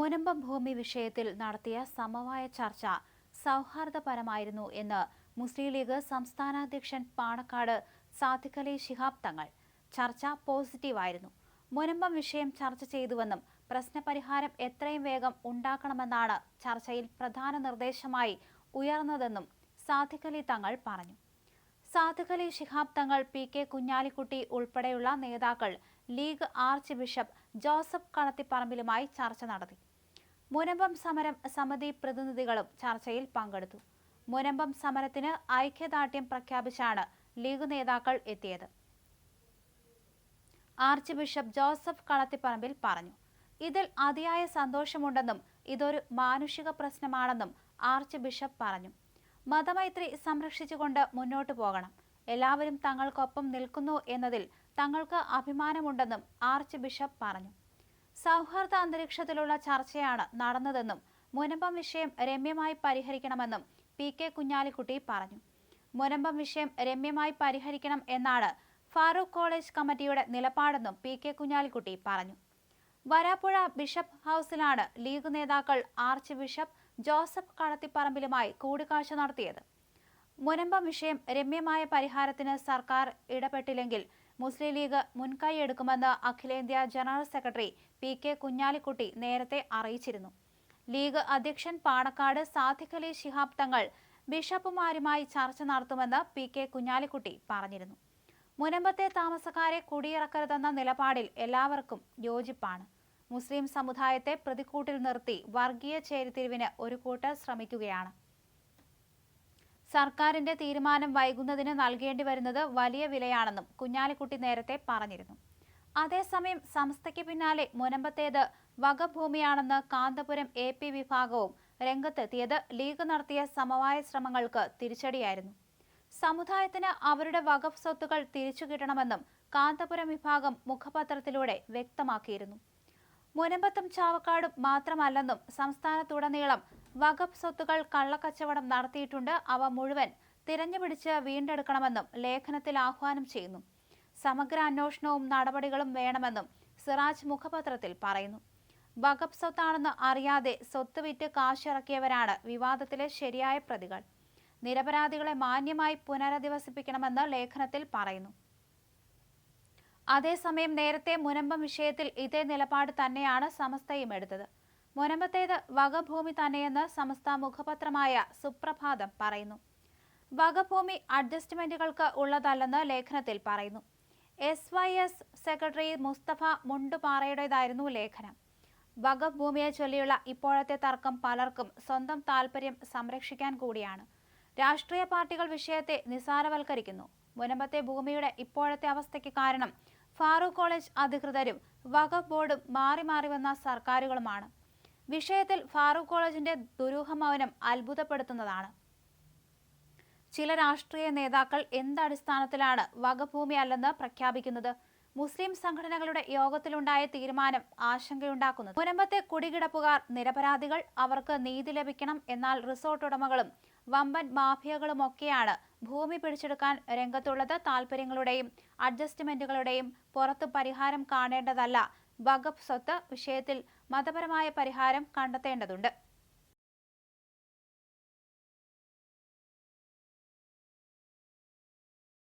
മുനമ്പം ഭൂമി വിഷയത്തിൽ നടത്തിയ സമവായ ചർച്ച സൗഹാർദ്ദപരമായിരുന്നു എന്ന് മുസ്ലിം ലീഗ് സംസ്ഥാനാധ്യക്ഷൻ പാണക്കാട് സാദിഖലി ശിഹാബ് തങ്ങൾ. ചർച്ച പോസിറ്റീവായിരുന്നു. മുനമ്പം വിഷയം ചർച്ച ചെയ്തുവെന്നും പ്രശ്നപരിഹാരം എത്രയും വേഗം ഉണ്ടാക്കണമെന്നാണ് ചർച്ചയിൽ പ്രധാന നിർദ്ദേശമായി ഉയർന്നതെന്നും സാദിഖലി തങ്ങൾ പറഞ്ഞു. സാദിഖലി ശിഹാബ് തങ്ങൾ പി കെ കുഞ്ഞാലിക്കുട്ടി ഉൾപ്പെടെയുള്ള നേതാക്കൾ ലീഗ് ആർച്ച് ബിഷപ്പ് ജോസഫ് കളത്തിപ്പറമ്പിലുമായി ചർച്ച നടത്തി. മുനമ്പം സമരം സമിതി പ്രതിനിധികളും ചർച്ചയിൽ പങ്കെടുത്തു. മുനമ്പം സമരത്തിന് ഐക്യദാർഢ്യം പ്രഖ്യാപിച്ചാണ് ലീഗ് നേതാക്കൾ എത്തിയത്. ആർച്ച് ബിഷപ്പ് ജോസഫ് കളത്തിപ്പറമ്പിൽ പറഞ്ഞു ഇതിൽ അതിയായ സന്തോഷമുണ്ടെന്നും ഇതൊരു മാനുഷിക പ്രശ്നമാണെന്നും ആർച്ച് ബിഷപ്പ് പറഞ്ഞു. മതമൈത്രി സംരക്ഷിച്ചുകൊണ്ട് മുന്നോട്ടു പോകണം. എല്ലാവരും തങ്ങൾക്കൊപ്പം നിൽക്കുന്നു എന്നതിൽ തങ്ങൾക്ക് അഭിമാനമുണ്ടെന്നും ആർച്ച് ബിഷപ്പ് പറഞ്ഞു. സൗഹാർദ്ദ അന്തരീക്ഷത്തിലുള്ള ചർച്ചയാണ് നടന്നതെന്നും മുനമ്പം വിഷയം രമ്യമായി പരിഹരിക്കണമെന്നും പി കെ കുഞ്ഞാലിക്കുട്ടി പറഞ്ഞു. മുനമ്പം വിഷയം രമ്യമായി പരിഹരിക്കണം എന്നാണ് ഫാറൂഖ് കോളേജ് കമ്മിറ്റിയുടെ നിലപാടെന്നും പി കെ കുഞ്ഞാലിക്കുട്ടി പറഞ്ഞു. വരാപ്പുഴ ബിഷപ്പ് ഹൗസിലാണ് ലീഗ് നേതാക്കൾ ആർച്ച് ബിഷപ്പ് ജോസഫ് കളത്തിപ്പറമ്പിലുമായി കൂടിക്കാഴ്ച നടത്തിയത്. മുനമ്പം വിഷയം രമ്യമായ പരിഹാരത്തിന് സർക്കാർ ഇടപെട്ടില്ലെങ്കിൽ മുസ്ലിം ലീഗ് മുൻകൈയെടുക്കുമെന്ന് അഖിലേന്ത്യാ general secretary P K Kunhalikutty നേരത്തെ അറിയിച്ചിരുന്നു. ലീഗ് അധ്യക്ഷൻ പാണക്കാട് സാദിഖലി ശിഹാബ് തങ്ങൾ ബിഷപ്പുമാരുമായി ചർച്ച നടത്തുമെന്ന് പി കെ കുഞ്ഞാലിക്കുട്ടി പറഞ്ഞിരുന്നു. മുനമ്പത്തെ താമസക്കാരെ കുടിയിറക്കരുതെന്ന നിലപാടിൽ എല്ലാവർക്കും യോജിപ്പാണ്. മുസ്ലിം സമുദായത്തെ പ്രതിക്കൂട്ടിൽ നിർത്തി വർഗീയ ചേരിതിരിവിന് ഒരു കൂട്ടർ ശ്രമിക്കുകയാണ്. സർക്കാരിന്റെ തീരുമാനം വൈകുന്നതിന് നൽകേണ്ടി വരുന്നത് വലിയ വിലയാണെന്നും കുഞ്ഞാലിക്കുട്ടി നേരത്തെ പറഞ്ഞിരുന്നു. അതേസമയം സംസ്ഥയ്ക്ക് പിന്നാലെ മുനമ്പത്തേത് വകഭൂമിയാണെന്ന് കാന്തപുരം എ പി വിഭാഗവും രംഗത്തെത്തിയത് ലീഗ് നടത്തിയ സമവായ ശ്രമങ്ങൾക്ക് തിരിച്ചടിയായിരുന്നു. സമുദായത്തിന് അവരുടെ വകഫ് സ്വത്തുകൾ തിരിച്ചു കിട്ടണമെന്നും കാന്തപുരം വിഭാഗം മുഖപത്രത്തിലൂടെ വ്യക്തമാക്കിയിരുന്നു. മുനമ്പത്തും ചാവക്കാടും മാത്രമല്ലെന്നും സംസ്ഥാനത്തുടനീളം വകഫ് സ്വത്തുകൾ കള്ളക്കച്ചവടം നടത്തിയിട്ടുണ്ട്. അവ മുഴുവൻ തിരഞ്ഞുപിടിച്ച് വീണ്ടെടുക്കണമെന്നും ലേഖനത്തിൽ ആഹ്വാനം ചെയ്യുന്നു. സമഗ്ര അന്വേഷണവും നടപടികളും വേണമെന്നും സിറാജ് മുഖപത്രത്തിൽ പറയുന്നു. വകഫ് സ്വത്താണെന്ന് അറിയാതെ സ്വത്ത് വിറ്റ് കാശിറക്കിയവരാണ് വിവാദത്തിലെ ശരിയായ പ്രതികൾ. നിരപരാധികളെ മാന്യമായി പുനരധിവസിപ്പിക്കണമെന്ന് ലേഖനത്തിൽ പറയുന്നു. അതേസമയം നേരത്തെ മുനമ്പം വിഷയത്തിൽ ഇതേ നിലപാട് തന്നെയാണ് സമസ്തയും എടുത്തത്. മുനമ്പത്തേത് വകഭൂമി തന്നെയെന്ന് സമസ്ത മുഖപത്രമായ സുപ്രഭാതം പറയുന്നു. വകഭൂമി അഡ്ജസ്റ്റ്മെന്റുകൾക്ക് ഉള്ളതല്ലെന്ന് ലേഖനത്തിൽ പറയുന്നു. S Y S secretary Mustafa മുണ്ടുപാറയുടേതായിരുന്നു ലേഖനം. വകഭൂമിയെ ചൊല്ലിയുള്ള ഇപ്പോഴത്തെ തർക്കം പലർക്കും സ്വന്തം താല്പര്യം സംരക്ഷിക്കാൻ കൂടിയാണ്. രാഷ്ട്രീയ പാർട്ടികൾ വിഷയത്തെ നിസാരവൽക്കരിക്കുന്നു. മുനമ്പത്തെ ഭൂമിയുടെ ഇപ്പോഴത്തെ അവസ്ഥയ്ക്ക് കാരണം ഫാറൂഖ് കോളേജ് അധികൃതരും വഖഫ് ബോർഡും മാറി മാറി വന്ന സർക്കാരുകളുമാണ്. വിഷയത്തിൽ ഫാറൂഖ് കോളേജിന്റെ ദുരൂഹ മൗനം അത്ഭുതപ്പെടുത്തുന്നതാണ്. ചില രാഷ്ട്രീയ നേതാക്കൾ എന്തടിസ്ഥാനത്തിലാണ് വകഭൂമി അല്ലെന്ന് പ്രഖ്യാപിക്കുന്നത്? മുസ്ലിം സംഘടനകളുടെ യോഗത്തിലുണ്ടായ തീരുമാനം ആശങ്കയുണ്ടാക്കുന്നു മുനമ്പത്തെ കുടികിടപ്പുകാർ നിരപരാധികൾ അവർക്ക് നീതി ലഭിക്കണം എന്നാൽ റിസോർട്ട് ഉടമകളും വമ്പൻ മാഫിയകളുമൊക്കെയാണ് ഭൂമി പിടിച്ചെടുക്കാൻ രംഗത്തുള്ളത്. താല്പര്യങ്ങളുടെയും അഡ്ജസ്റ്റ്മെന്റുകളുടെയും പുറത്ത് പരിഹാരം കാണേണ്ടതല്ല വഖഫ് സ്വത്ത് വിഷയത്തിൽ മതപരമായ പരിഹാരം കണ്ടെത്തേണ്ടതുണ്ട്